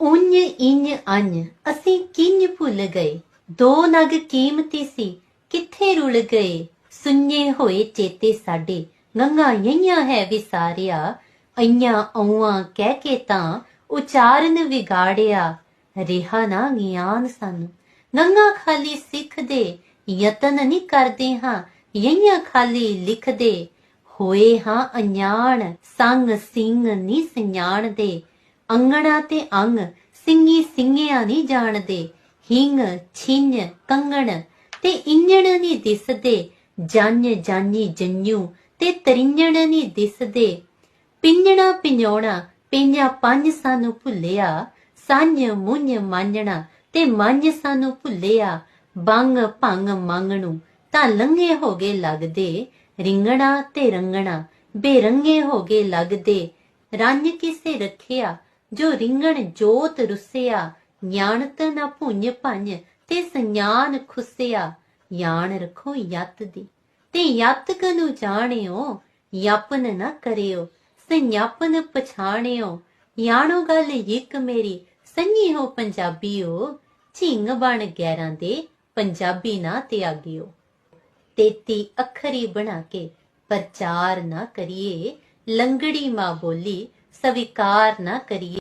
ਉੰਜ ਇੰਜ ਅੰਨ ਅਸੀਂ ਕਿੰਜ ਭੁੱਲ ਗਏ। ਦੋ ਨਗ ਕੀਮਤੀ ਸੀ। ਕਿੱਥੇ ਰੁਲ ਗਏ? ਸੁੰਨੇ ਹੋਏ ਚੇਤੇ ਸਾਡੇ। ਗੰਗਾ ਯਈਆਂ ਹੈ ਵਿਸਾਰਿਆ। ਅਈਆਂ ਔਆਂ ਕਹਿ ਕੇ ਤਾਂ ਉਚਾਰਨ ਵਿਗਾੜਿਆ। ਰਿਹਾ ਨਾ ਗਿਆਨ ਸਾਨੂੰ। ਗੰਗਾ ਖਾਲੀ ਸਿੱਖਦੇ ਯਤਨ ਨਹੀਂ ਕਰਦੇ ਹਾਂ। ਯਈਆਂ ਖਾਲੀ ਲਿਖਦੇ ਹੋਏ ਹਾਂ ਅਣਜਾਣ। ਸੰਗ ਸਿੰਘ ਨਹੀਂ ਸਿਆਣਦੇ ਅੰਗਣਾ ਤੇ ਅੰਗ ਸਿੰਘੀ ਸਿੰਘਿਆ ਨਹੀਂ ਜਾਣਦੇ ਹਿੰਗ, ਛਿੰਝ, ਕੰਗਣ ਤੇ ਇੰਜਣ ਨਹੀਂ ਦਿਸਦੇ। ਜੰਨ ਜਾਨੀ ਜੰਨੂ ਤੇ ਤਰਿੰਜਣ ਨਹੀਂ ਦਿਸਦੇ। ਪਿੰਜਣਾ, ਪਿੰਜੋਣਾ, ਪਿੰਜਾ ਪੰਜ ਸਾਨੂੰ ਭੁੱਲਿਆ। ਸਾਂਝ, ਮੁੰਝ, ਮਾਂਜਣਾ ਤੇ ਮੰਝ ਸਾਨੂੰ ਭੁੱਲਿਆ। ਬੰਗ, ਭੰਗ, ਮੰਗਣੂ ਤਾਂ ਲੰਘੇ ਹੋ ਗਏ ਲੱਗਦੇ। ਰਿੰਗਣਾ ਤੇ ਰੰਗਣਾ ਬੇਰੰਗੇ ਹੋ ਗਏ ਲੱਗਦੇ। ਰੰਜ ਕਿਸੇ ਰੱਖਿਆ ਜੋ ਰਿੰਗਣ ਜੋਤ ਰੁੱਸਿਆ ਗਿਆਨਤ ਨਾ ਭੁੰਜ ਭੰਜ, ਤੇ ਸੰඥਾਨ ਖੁੱਸਿਆ। ਯਾਨ ਰੱਖੋ ਯਤ ਦੀ, ਤੇ ਯਤ ਕਨੂ ਜਾਣਿਓ, ਯਾਪਨ ਨਾ ਕਰਿਓ, ਸੰਯਾਪਨ ਪਛਾਣਿਓ। ਯਾਣੋ ਗੱਲ ਇੱਕ ਮੇਰੀ ਸੰਨੀ ਹੋ ਪੰਜਾਬੀਓ, ਝਿੰਗ ਬਣ ਗੈਰਾਂ ਦੇ, ਪੰਜਾਬੀ ਨਾ ਤਿਆਗਿਓ। ਤੇਤੀ ਅੱਖਰੀ ਬਣਾ ਕੇ ਪ੍ਰਚਾਰ ਨਾ ਕਰੀਏ, ਲੰਗੜੀ ਮਾਂ ਬੋਲੀ ਸਵੀਕਾਰ ਨਾ ਕਰੀਏ।